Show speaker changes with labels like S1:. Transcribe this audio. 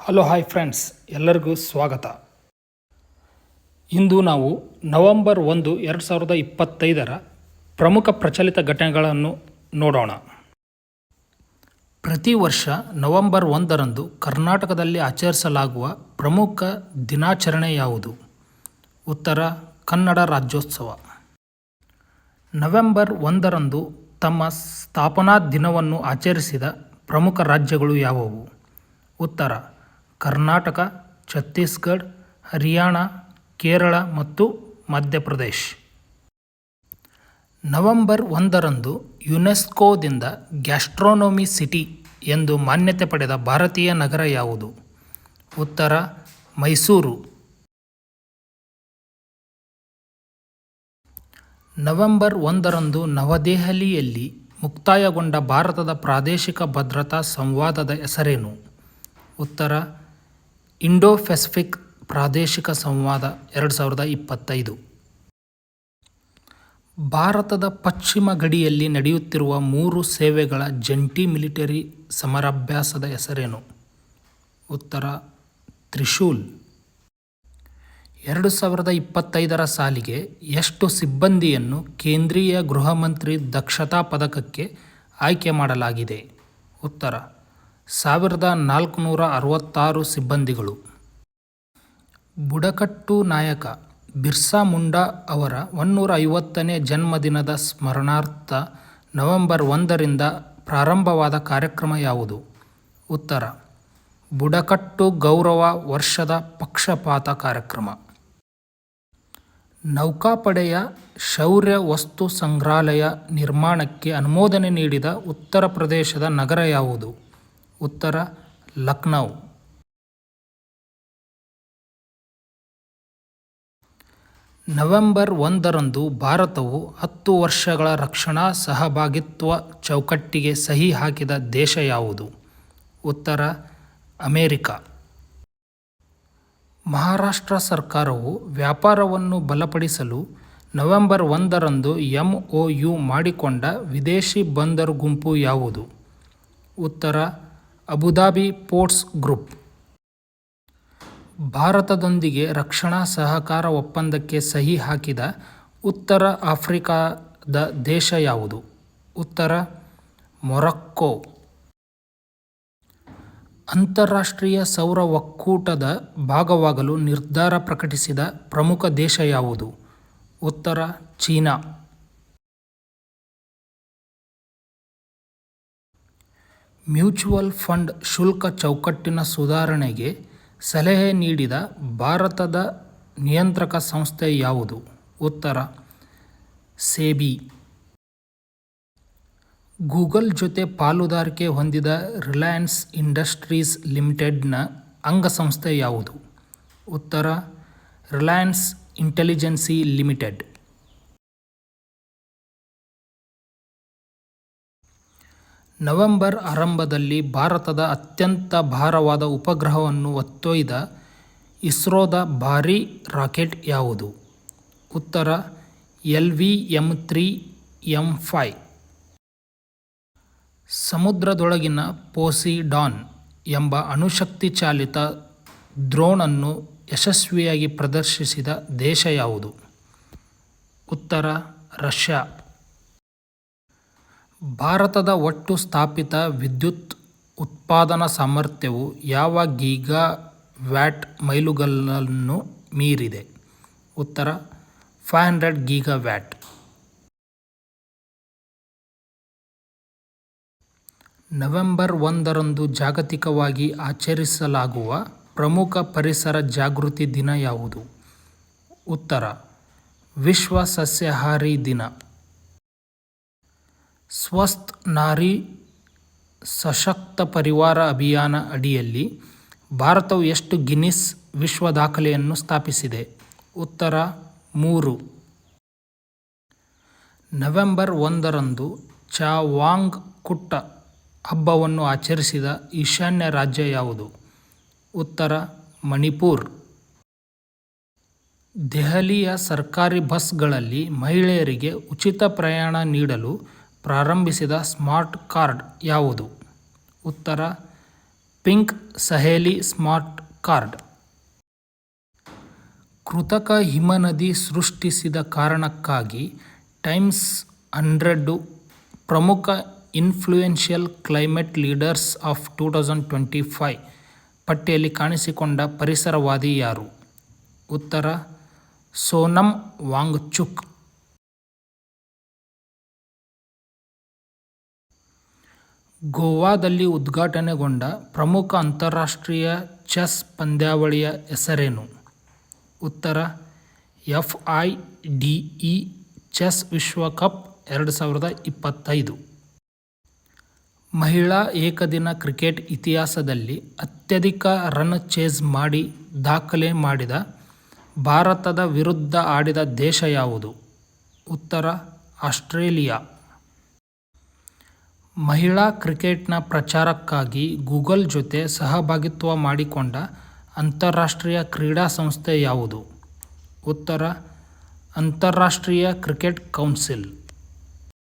S1: Hello, hi friends. ಎಲ್ಲರಿಗೂ ಸ್ವಾಗತ. ಇಂದು ನಾವು ನವೆಂಬರ್ ಒಂದು, ಎರಡು ಸಾವಿರದ ಇಪ್ಪತ್ತೈದರ ಪ್ರಮುಖ ಪ್ರಚಲಿತ ಘಟನೆಗಳನ್ನು ನೋಡೋಣ. ಪ್ರತಿ ವರ್ಷ ನವೆಂಬರ್ ಒಂದರಂದು ಕರ್ನಾಟಕದಲ್ಲಿ ಆಚರಿಸಲಾಗುವ ಪ್ರಮುಖ ದಿನಾಚರಣೆ ಯಾವುದು? ಉತ್ತರ, ಕನ್ನಡ ರಾಜ್ಯೋತ್ಸವ. ನವೆಂಬರ್ ಒಂದರಂದು ತಮ್ಮ ಸ್ಥಾಪನಾ ದಿನವನ್ನು ಆಚರಿಸಿದ ಪ್ರಮುಖ ರಾಜ್ಯಗಳು ಯಾವುವು? ಉತ್ತರ ಕರ್ನಾಟಕ, ಛತ್ತೀಸ್ಗಢ, ಹರಿಯಾಣ, ಕೇರಳ ಮತ್ತು ಮಧ್ಯಪ್ರದೇಶ್. ನವೆಂಬರ್ ಒಂದರಂದು ಯುನೆಸ್ಕೋದಿಂದ ಗ್ಯಾಸ್ಟ್ರೋನೊಮಿ ಸಿಟಿ ಎಂದು ಮಾನ್ಯತೆ ಪಡೆದ ಭಾರತೀಯ ನಗರ ಯಾವುದು? ಉತ್ತರ, ಮೈಸೂರು. ನವೆಂಬರ್ ಒಂದರಂದು ನವದೆಹಲಿಯಲ್ಲಿ ಮುಕ್ತಾಯಗೊಂಡ ಭಾರತದ ಪ್ರಾದೇಶಿಕ ಭದ್ರತಾ ಸಂವಾದದ ಹೆಸರೇನು? ಉತ್ತರ ಇಂಡೋ ಪೆಸಿಫಿಕ್ ಪ್ರಾದೇಶಿಕ ಸಂವಾದ ಎರಡು ಸಾವಿರದ ಇಪ್ಪತ್ತೈದು. ಭಾರತದ ಪಶ್ಚಿಮ ಗಡಿಯಲ್ಲಿ ನಡೆಯುತ್ತಿರುವ ಮೂರು ಸೇವೆಗಳ ಜಂಟಿ ಮಿಲಿಟರಿ ಸಮರಾಭ್ಯಾಸದ ಹೆಸರೇನು? ಉತ್ತರ, ತ್ರಿಶೂಲ್. ಎರಡು ಸಾವಿರದ ಇಪ್ಪತ್ತೈದರ ಸಾಲಿಗೆ ಎಷ್ಟು ಸಿಬ್ಬಂದಿಯನ್ನು ಕೇಂದ್ರೀಯ ಗೃಹ ಮಂತ್ರಿ ದಕ್ಷತಾ ಪದಕಕ್ಕೆ ಆಯ್ಕೆ ಮಾಡಲಾಗಿದೆ? ಉತ್ತರ ಸಾವಿರದ ನಾಲ್ಕುನೂರ ಅರವತ್ತಾರು ಸಿಬ್ಬಂದಿಗಳು. ಬುಡಕಟ್ಟು ನಾಯಕ ಬಿರ್ಸಾ ಮುಂಡಾ ಅವರ ಒನ್ನೂರ ಐವತ್ತನೇ ಜನ್ಮದಿನದ ಸ್ಮರಣಾರ್ಥ ನವೆಂಬರ್ ಒಂದರಿಂದ ಪ್ರಾರಂಭವಾದ ಕಾರ್ಯಕ್ರಮ ಯಾವುದು? ಉತ್ತರ, ಬುಡಕಟ್ಟು ಗೌರವ ವರ್ಷದ ಪಕ್ಷಪಾತ ಕಾರ್ಯಕ್ರಮ. ನೌಕಾಪಡೆಯ ಶೌರ್ಯ ವಸ್ತು ಸಂಗ್ರಹಾಲಯ ನಿರ್ಮಾಣಕ್ಕೆ ಅನುಮೋದನೆ ನೀಡಿದ ಉತ್ತರ ಪ್ರದೇಶದ ನಗರ ಯಾವುದು? ಉತ್ತರ ಲಕ್ನೌ. ನವೆಂಬರ್ ಒಂದರಂದು ಭಾರತವು ಹತ್ತು ವರ್ಷಗಳ ರಕ್ಷಣಾ ಸಹಭಾಗಿತ್ವ ಚೌಕಟ್ಟಿಗೆ ಸಹಿ ಹಾಕಿದ ದೇಶ ಯಾವುದು? ಉತ್ತರ ಅಮೇರಿಕ. ಮಹಾರಾಷ್ಟ್ರ ಸರ್ಕಾರವು ವ್ಯಾಪಾರವನ್ನು ಬಲಪಡಿಸಲು ನವೆಂಬರ್ ಒಂದರಂದು ಎಂ ಒ ಯು ಮಾಡಿಕೊಂಡ ವಿದೇಶಿ ಬಂದರು ಗುಂಪು ಯಾವುದು? ಉತ್ತರ ಅಬುಧಾಬಿ ಪೋರ್ಟ್ಸ್ ಗ್ರೂಪ್. ಭಾರತದೊಂದಿಗೆ ರಕ್ಷಣಾ ಸಹಕಾರ ಒಪ್ಪಂದಕ್ಕೆ ಸಹಿ ಹಾಕಿದ ಉತ್ತರ ಆಫ್ರಿಕಾದ ದೇಶ ಯಾವುದು? ಉತ್ತರ, ಮೊರಕ್ಕೋ. ಅಂತಾರಾಷ್ಟ್ರೀಯ ಸೌರ ಒಕ್ಕೂಟದ ಭಾಗವಾಗಲು ನಿರ್ಧಾರ ಪ್ರಕಟಿಸಿದ ಪ್ರಮುಖ ದೇಶ ಯಾವುದು? ಉತ್ತರ, ಚೀನಾ. ಮ್ಯೂಚುವಲ್ ಫಂಡ್ ಶುಲ್ಕ ಚೌಕಟ್ಟಿನ ಸುಧಾರಣೆಗೆ ಸಲಹೆ ನೀಡಿದ ಭಾರತದ ನಿಯಂತ್ರಕ ಸಂಸ್ಥೆ ಯಾವುದು? ಉತ್ತರ, ಸೆಬಿ. ಗೂಗಲ್ ಜೊತೆ ಪಾಲುದಾರಿಕೆ ಹೊಂದಿದ ರಿಲಯನ್ಸ್ ಇಂಡಸ್ಟ್ರೀಸ್ ಲಿಮಿಟೆಡ್ನ ಅಂಗಸಂಸ್ಥೆ ಯಾವುದು? ಉತ್ತರ, ರಿಲಯನ್ಸ್ ಇಂಟೆಲಿಜೆನ್ಸಿ ಲಿಮಿಟೆಡ್. ನವೆಂಬರ್ ಆರಂಭದಲ್ಲಿ ಭಾರತದ ಅತ್ಯಂತ ಭಾರವಾದ ಉಪಗ್ರಹವನ್ನು ಹೊತ್ತೊಯ್ದ ಇಸ್ರೋದ ಭಾರೀ ರಾಕೆಟ್ ಯಾವುದು? ಉತ್ತರ, L V M three M five ಸಮುದ್ರದೊಳಗಿನ Poseidon ಎಂಬ ಅಣುಶಕ್ತಿ ಚಾಲಿತ ಡ್ರೋಣನ್ನು ಯಶಸ್ವಿಯಾಗಿ ಪ್ರದರ್ಶಿಸಿದ ದೇಶ ಯಾವುದು? ಉತ್ತರ, ರಷ್ಯಾ. ಭಾರತದ ಒಟ್ಟು ಸ್ಥಾಪಿತ ವಿದ್ಯುತ್ ಉತ್ಪಾದನಾ ಸಾಮರ್ಥ್ಯವು ಯಾವ ಗೀಗಾ ವ್ಯಾಟ್ ಮೈಲುಗಲ್ಲನ್ನು ಮೀರಿದೆ? ಉತ್ತರ, five hundred giga watt November ಒಂದರಂದು ಜಾಗತಿಕವಾಗಿ ಆಚರಿಸಲಾಗುವ ಪ್ರಮುಖ ಪರಿಸರ ಜಾಗೃತಿ ದಿನ ಯಾವುದು? ಉತ್ತರ, ವಿಶ್ವ ಸಸ್ಯಾಹಾರಿ ದಿನ. ಸ್ವಸ್ಥ ನಾರಿ ಸಶಕ್ತ ಪರಿವಾರ ಅಭಿಯಾನ ಅಡಿಯಲ್ಲಿ ಭಾರತವು ಎಷ್ಟು ಗಿನ್ನಿಸ್ ವಿಶ್ವ ದಾಖಲೆಯನ್ನು ಸ್ಥಾಪಿಸಿದೆ? ಉತ್ತರ ಮೂರು. ನವೆಂಬರ್ ಒಂದರಂದು ಚಾವಾಂಗ್ ಕುಟ್ಟ ಹಬ್ಬವನ್ನು ಆಚರಿಸಿದ ಈಶಾನ್ಯ ರಾಜ್ಯ ಯಾವುದು? ಉತ್ತರ ಮಣಿಪುರ್. ದೆಹಲಿಯ ಸರ್ಕಾರಿ ಬಸ್ಗಳಲ್ಲಿ ಮಹಿಳೆಯರಿಗೆ ಉಚಿತ ಪ್ರಯಾಣ ನೀಡಲು ಪ್ರಾರಂಭಿಸಿದ ಸ್ಮಾರ್ಟ್ ಕಾರ್ಡ್ ಯಾವುದು? ಉತ್ತರ, ಪಿಂಕ್ ಸಹೇಲಿ ಸ್ಮಾರ್ಟ್ ಕಾರ್ಡ್. ಕೃತಕ ಹಿಮನದಿ ಸೃಷ್ಟಿಸಿದ ಕಾರಣಕ್ಕಾಗಿ ಟೈಮ್ಸ್ ಹಂಡ್ರೆಡ್ಡು ಪ್ರಮುಖ influential climate leaders of two thousand twenty five ಪಟ್ಟಿಯಲ್ಲಿ ಕಾಣಿಸಿಕೊಂಡ ಪರಿಸರವಾದಿ ಯಾರು? ಉತ್ತರ ಸೋನಮ್ ವಾಂಗ್ಚುಕ್. ಗೋವಾದಲ್ಲಿ ಉದ್ಘಾಟನೆಗೊಂಡ ಪ್ರಮುಖ ಅಂತಾರಾಷ್ಟ್ರೀಯ ಚೆಸ್ ಪಂದ್ಯಾವಳಿಯ ಹೆಸರೇನು? ಉತ್ತರ, F I D E, chess ವಿಶ್ವಕಪ್ ಎರಡು ಸಾವಿರದ ಇಪ್ಪತ್ತೈದು. ಮಹಿಳಾ ಏಕದಿನ ಕ್ರಿಕೆಟ್ ಇತಿಹಾಸದಲ್ಲಿ ಅತ್ಯಧಿಕ ರನ್ ಚೇಸ್ ಮಾಡಿ ದಾಖಲೆ ಮಾಡಿದ ಭಾರತದ ವಿರುದ್ಧ ಆಡಿದ ದೇಶ ಯಾವುದು? ಉತ್ತರ, ಆಸ್ಟ್ರೇಲಿಯಾ. ಮಹಿಳಾ ಕ್ರಿಕೆಟ್ನ ಪ್ರಚಾರಕ್ಕಾಗಿ ಗೂಗಲ್ ಜೊತೆ ಸಹಭಾಗಿತ್ವ ಮಾಡಿಕೊಂಡ ಅಂತಾರಾಷ್ಟ್ರೀಯ ಕ್ರೀಡಾ ಸಂಸ್ಥೆ ಯಾವುದು? ಉತ್ತರ, ಅಂತಾರಾಷ್ಟ್ರೀಯ ಕ್ರಿಕೆಟ್ ಕೌನ್ಸಿಲ್.